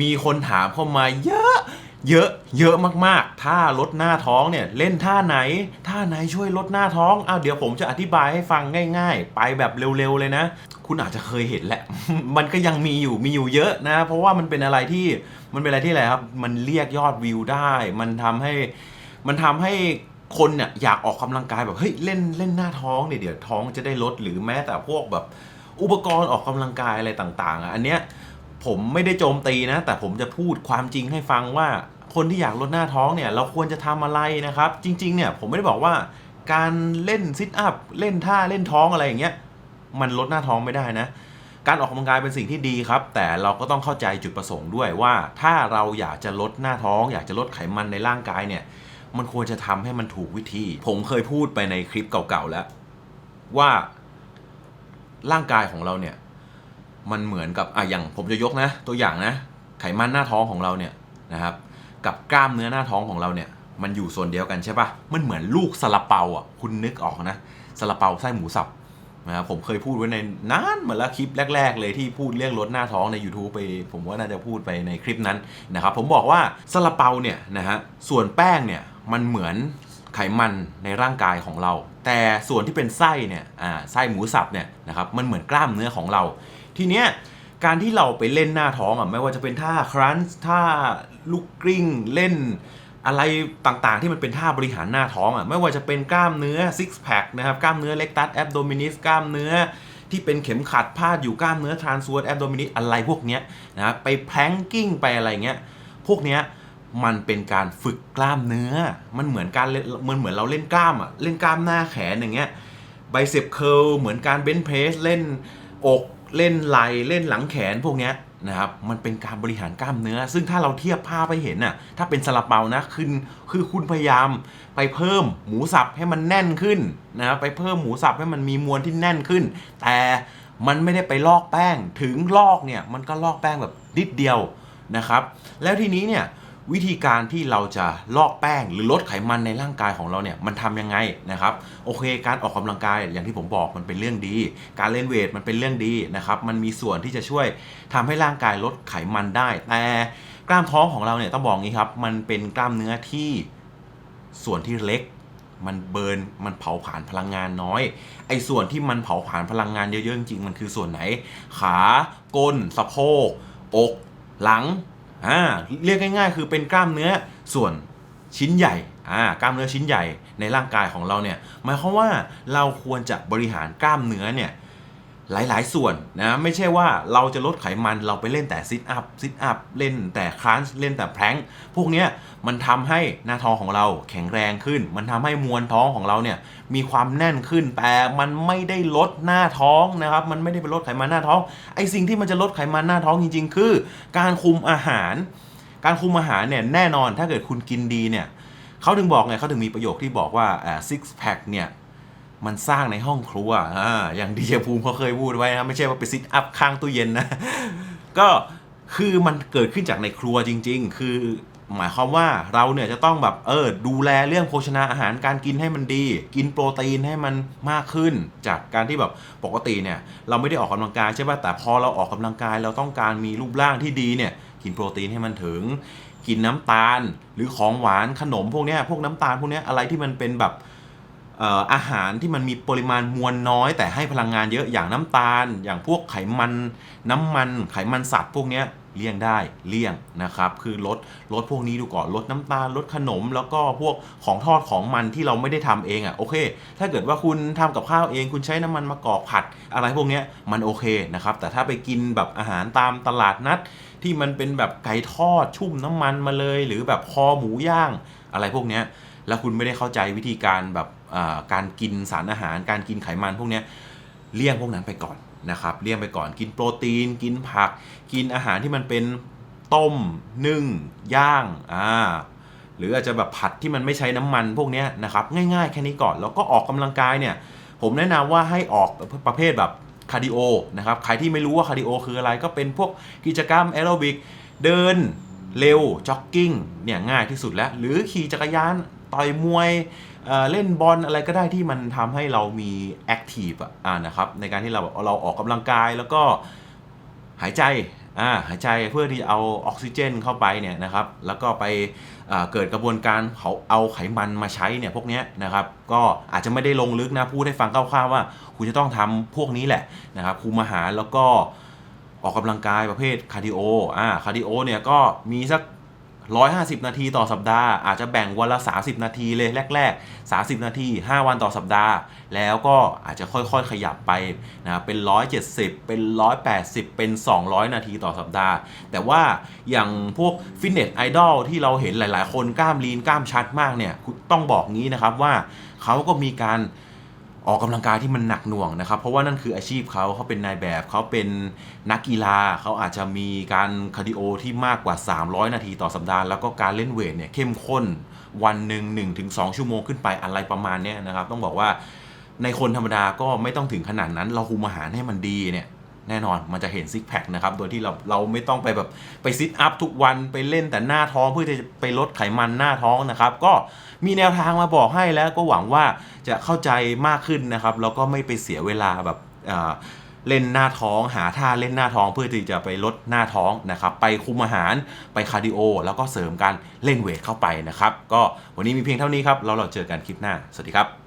มีคนถามเข้ามาเยอะ เยอะ เยอะมากๆ ถ้าลดหน้าท้องเนี่ยเล่นท่าไหน ท่าไหนช่วยลดหน้าท้องอ้าวเดี๋ยวผมจะอธิบายให้ฟังง่าย ๆ ไปแบบเร็วๆเลยนะ คุณอาจจะเคยเห็นแหละ มันก็ยังมีอยู่มีอยู่เยอะนะ เพราะว่ามันเป็นอะไรที่มันเป็นอะไรที่อะไรครับ มันเรียกยอดวิวได้ มันทำให้มันทำให้คนเนี่ยอยากออกกำลังกายแบบเฮ้ยเล่นเล่นหน้าท้องเนี่ยเดี๋ยวท้องจะได้ลดหรือแม้แต่พวกแบบอุปกรณ์ออกกำลังกายอะไรต่าง ๆอะอันเนี้ย ผมไม่ได้โจมตีนะ แต่ผมจะพูดความจริงให้ฟังว่า คนที่อยากลดหน้าท้องเนี่ย เราควรจะทำอะไรนะครับ จริง ๆ เนี่ย ผมไม่ได้บอกว่าการเล่นซิทอัพเล่นท่าเล่นท้องอะไรอย่างเงี้ยมันลดหน้าท้องไม่ได้นะ การออกกำลังกายเป็นสิ่งที่ดีครับ แต่เราก็ต้องเข้าใจจุดประสงค์ด้วยว่า ถ้าเราอยากจะลดหน้าท้อง อยากจะลดไขมันในร่างกายเนี่ย มันควรจะทำให้มันถูกวิธี ผมเคยพูดไปในคลิปเก่าๆแล้ว ว่าร่างกายของเราเนี่ย มันเหมือนกับอะอย่างผมจะยกนะ ตัวอย่างนะ ไขมันหน้าท้องของเราเนี่ยนะครับ กับกล้ามเนื้อหน้าท้องของเราเนี่ย มันอยู่ส่วนเดียวกันใช่ปะมันเหมือนลูกซาลาเปาอะคุณนึกออกนะซาลาเปาไส้หมูสับนะครับผมเคยพูดไว้ในนานมาแล้วคลิปแรก ๆ เลยที่พูดเรื่องลดหน้าท้องใน YouTube ไป ผมว่าน่าจะพูดไปในคลิปนั้นนะครับผมบอกว่าซาลาเปาเนี่ยนะฮะส่วนแป้งเนี่ยมันเหมือน ไขมันในร่างกายของเรา แต่ส่วนที่เป็นไส้เนี่ยไส้หมูสับเนี่ยนะครับมันเหมือนกล้ามเนื้อของเรา ทีเนี้ยการที่เราไปเล่นหน้าท้องอะไม่ว่าจะเป็นท่าครันช์ท่าลูกกลิ้งเล่นอะไรต่างๆ ที่มันเป็นท่าบริหารหน้าท้องอะไม่ว่าจะเป็นกล้ามเนื้อซิกแพคนะครับกล้ามเนื้อเล็กตัสแอบโดมินิสกล้ามเนื้อที่เป็นเข็มขัดพาดอยู่กล้ามเนื้อทรานสเวิร์แอบโดมินิสอะไรพวกเนี้ยนะครับไปแพลงกิ้งไปอะไรเงี้ยพวกเนี้ย มันเป็นการฝึกกล้ามเนื้อ มันเหมือนการเล่นมันเหมือนเราเล่นกล้ามอะเล่นกล้ามหน้าแขนอย่างเงี้ยไบเซปเคิลเหมือนการเบนเพรสเล่นอกเล่นไหลเล่นหลังแขนพวกเนี้ยนะครับมันเป็นการบริหารกล้ามเนื้อ ซึ่งถ้าเราเทียบภาพไปเห็นน่ะถ้าเป็นซาลาเปานะคือคือคุณพยายามไปเพิ่มหมูสับให้มันแน่นขึ้นนะครับไปเพิ่มหมูสับให้มันมีมวลที่แน่นขึ้น แต่มันไม่ได้ไปลอกแป้งถึงลอกเนี่ยมันก็ลอกแป้งแบบนิดเดียวนะครับ แล้วทีนี้เนี่ย วิธีการที่เราจะลอกแป้งหรือลดไขมันในร่างกายของเราเนี่ยมันทำยังไงนะครับโอเค การออกกำลังกายอย่างที่ผมบอกมันเป็นเรื่องดี การเล่นเวทมันเป็นเรื่องดีนะครับมันมีส่วนที่จะช่วยทำให้ร่างกายลดไขมันได้ แต่กล้ามท้องของเราเนี่ยต้องบอกงี้ครับมันเป็นกล้ามเนื้อที่ส่วนที่เล็กมันเบิร์น มันเผาผลาญพลังงานน้อย ไอ้ส่วนที่มันเผาผลาญพลังงานเยอะๆจริงๆ มันคือส่วนไหน ขา ก้น สะโพก อก หลัง อ่าเรียกง่ายๆ คือเป็นกล้ามเนื้อส่วนชิ้นใหญ่อ่ากล้ามเนื้อชิ้นใหญ่ในร่างกายของเราเนี่ยหมายความว่าเราควรจะบริหารกล้ามเนื้อเนี่ย หลายๆ ส่วนนะไม่ใช่ว่าเราจะลดไขมันเราไปเล่นแต่ซิทอัพซิทอัพเล่นแต่ครันช์เล่นแต่แพลงพวกเนี้ยมันทำให้หน้าท้องของเราแข็งแรงขึ้น มันทำให้มวลท้องของเราเนี่ยมีความแน่นขึ้นแต่มันไม่ได้ลดหน้าท้องนะครับมันไม่ได้ไปลดไขมันหน้าท้องไอสิ่งที่มันจะลดไขมันหน้าท้องจริง ๆ คือ การคุมอาหาร การคุมอาหารเนี่ยแน่นอนถ้าเกิดคุณกินดีเนี่ยเขาถึงบอกไงเขาถึงมีประโยคที่บอกว่าอ่า six pack เนี่ย มันสร้างในห้องครัวอ่าอย่างดีเจภูมิเขาเคยพูดไว้นะไม่ใช่ว่าไปซิทอัพข้างตู้เย็นนะ ก็คือมันเกิดขึ้นจากในครัวจริง ๆ คือหมายความว่าเราเนี่ยจะต้องแบบเออดูแลเรื่องโภชนาอาหารการกินให้มันดี กินโปรตีนให้มันมากขึ้น จากการที่แบบปกติเนี่ยเราไม่ได้ออกกำลังกายใช่ป่ะแต่พอเราออกกำลังกายเราต้องการมีรูปร่างที่ดีเนี่ยกินโปรตีนให้มันถึง กินน้ำตาล หรือของหวานขนมพวกเนี้ยพวกน้ำตาลพวกเนี้ยอะไรที่มันเป็นแบบ อาหารที่มันมีปริมาณมวลน้อย แต่ให้พลังงานเยอะอย่างน้ำตาล อย่างพวกไขมันน้ำมัน ไขมันสัตว์พวกนี้เลี่ยงได้เลี่ยงนะครับ คือลดลดพวกนี้ดูก่อนลดน้ำตาลลดขนม แล้วก็พวกของทอดของมันที่เราไม่ได้ทำเองอะ่ะโอเค ถ้าเกิดว่าคุณทำกับข้าวเอง คุณใช้น้ำมันมะกอกผัด อะไรพวกนี้มันโอเคนะครับ แต่ถ้าไปกินแบบอาหารตามตลาดนัด ที่มันเป็นแบบไก่ทอดชุ่มน้ำมันมาเลย หรือแบบคอหมูย่างอะไรพวกนี้ แล้วคุณไม่ได้เข้าใจวิธีการแบบการกินสารอาหาร การกินไขมันพวกนี้เลี่ยงพวกนั้นไปก่อนนะครับเลี่ยงไปก่อนกินโปรตีน กินผัก กินอาหารที่มันเป็นต้มนึ่งย่างอ่าหรืออาจจะแบบผัดที่มันไม่ใช้น้ำมันพวกนี้นะครับง่ายๆ แค่นี้ก่อนแล้วก็ออกกำลังกายเนี่ยผมแนะนำว่าให้ออกประเภทแบบคาร์ดิโอนะครับใครที่ไม่รู้ว่าคาร์ดิโอคืออะไรก็เป็นพวกกิจกรรมแอโรบิกเดินเร็วจ็อกกิ้งเนี่ยง่ายที่สุดแล้ว หรือขี่จักรยาน ต่อยมวยเเล่นบอลอะไรก็ได้ที่มันทำให้เรามีแอคทีฟอะนะครับในการที่เราเราออกกำลังกายแล้วก็หายใจอ่าหายใจเพื่อที่จะเอาออกซิเจนเข้าไปเนี่ยนะครับ แล้วก็ไปเกิดกระบวนการเขาเอาไขมันมาใช้เนี่ยพวกนี้นะครับ ก็อาจจะไม่ได้ลงลึกนะพูดให้ฟังคร่าวๆว่าคุณจะต้องทำพวกนี้แหละนะครับคุมอาหารแล้วก็ออกกำลังกายประเภทคาร์ดิโออ่าคาร์ดิโอเนี่ยก็มีสัก 150 นาทีต่อสัปดาห์ อาจจะแบ่งวันละ 30 นาทีเลยแรก ๆ 30 นาที 5 วันต่อสัปดาห์ แล้วก็อาจจะค่อยๆ ขยับไปนะครับเป็น 170 เป็น 180 เป็น 200 นาทีต่อสัปดาห์ แต่ว่าอย่างพวกฟิตเนสไอดอลที่เราเห็นหลายๆ คนกล้ามลีนกล้ามชัดมากเนี่ยต้องบอกงี้นะครับว่าเขาก็มีการ ออกกำลังกายที่มันหนักหน่วงนะครับ เพราะว่านั่นคืออาชีพเขาเขาเป็นนายแบบเขาเป็นนักกีฬาเขาอาจจะมีการคาร์ดิโอที่มากกว่า 300 นาทีต่อสัปดาห์แล้วก็การเล่นเวทเนี่ยเข้มข้นวันหนึ่ง1ถึง2ชั่วโมงขึ้นไปอะไรประมาณเนี้ยนะครับ ต้องบอกว่าในคนธรรมดาก็ไม่ต้องถึงขนาดนั้น เราคุมอาหารให้มันดีเนี่ย แน่นอนมันจะเห็นซิกแพคนะครับ โดยที่เราเราไม่ต้องไปแบบไปซิทอัพทุกวันไปเล่นแต่หน้าท้องเพื่อจะไปลดไขมันหน้าท้องนะครับ ก็มีแนวทางมาบอกให้แล้วก็หวังว่าจะเข้าใจมากขึ้นนะครับแล้วก็ไม่ไปเสียเวลาแบบเล่นหน้าท้องหาท่าเล่นหน้าท้องเพื่อที่จะไปลดหน้าท้องนะครับไปคุมอาหารไปคาร์ดิโอ แล้วก็เสริมการเล่นเวทเข้าไปนะครับ ก็วันนี้มีเพียงเท่านี้ครับเราเราเจอกันคลิปหน้า สวัสดีครับ